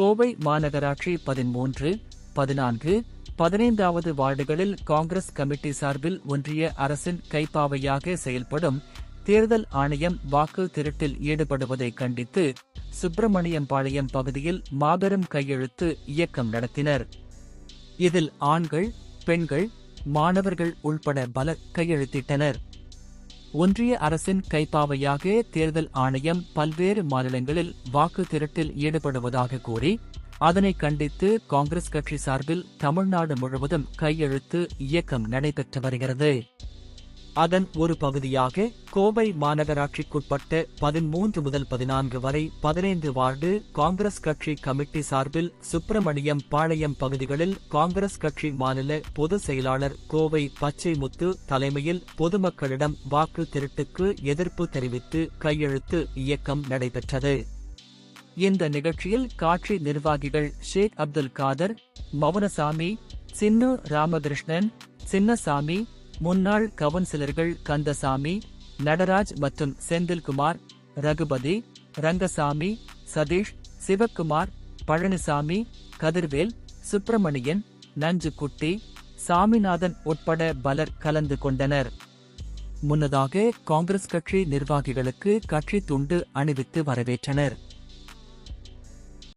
கோவை மாநகராட்சி பதிமூன்று பதினான்கு பதினைந்தாவது வார்டுகளில் காங்கிரஸ் கமிட்டி சார்பில் ஒன்றிய அரசின் கைப்பாவையாக செயல்படும் தேர்தல் ஆணையம் வாக்கு திருட்டில் ஈடுபடுவதை கண்டித்து சுப்பிரமணியம்பாளையம் பகுதியில் மாபெரும் கையெழுத்து இயக்கம் நடத்தினர். இதில் ஆண்கள் பெண்கள் மாணவர்கள் உள்பட பலர் கையெழுத்திட்டனர். ஒன்றிய அரசின் கைப்பாவையாக தேர்தல் ஆணையம் பல்வேறு மாநிலங்களில் வாக்கு திரட்டில் ஈடுபடுவதாக கூறி அதனை கண்டித்து காங்கிரஸ் கட்சி சார்பில் தமிழ்நாடு முழுவதும் கையெழுத்து இயக்கம் நடைபெற்று வருகிறது. அதன் ஒரு பகுதியாக கோவை மாநகராட்சிக்குட்பட்ட பதிமூன்று முதல் பதினான்கு வரை பதினைந்து வார்டு காங்கிரஸ் கட்சி கமிட்டி சார்பில் சுப்பிரமணியம் பாளையம் பகுதிகளில் காங்கிரஸ் கட்சி மாநில பொதுச் செயலாளர் கோவை பச்சைமுத்து தலைமையில் பொதுமக்களிடம் வாக்கு திருட்டுக்கு எதிர்ப்பு தெரிவித்து கையெழுத்து இயக்கம் நடைபெற்றது. இந்த நிகழ்ச்சியில் காட்சி நிர்வாகிகள் ஷேக் அப்துல் காதர் மௌனசாமி சின்னு ராமகிருஷ்ணன் சின்னசாமி முன்னாள் கவுன்சிலர்கள் கந்தசாமி நடராஜ் மற்றும் செந்தில்குமார் ரகுபதி ரங்கசாமி சதீஷ் சிவக்குமார் பழனிசாமி கதிர்வேல் சுப்பிரமணியன் நஞ்சுக்குட்டி சாமிநாதன் உட்பட பலர் கலந்து கொண்டனர். முன்னதாக காங்கிரஸ் கட்சி நிர்வாகிகளுக்கு கட்சி துண்டு அணிவித்து வரவேற்றனர்.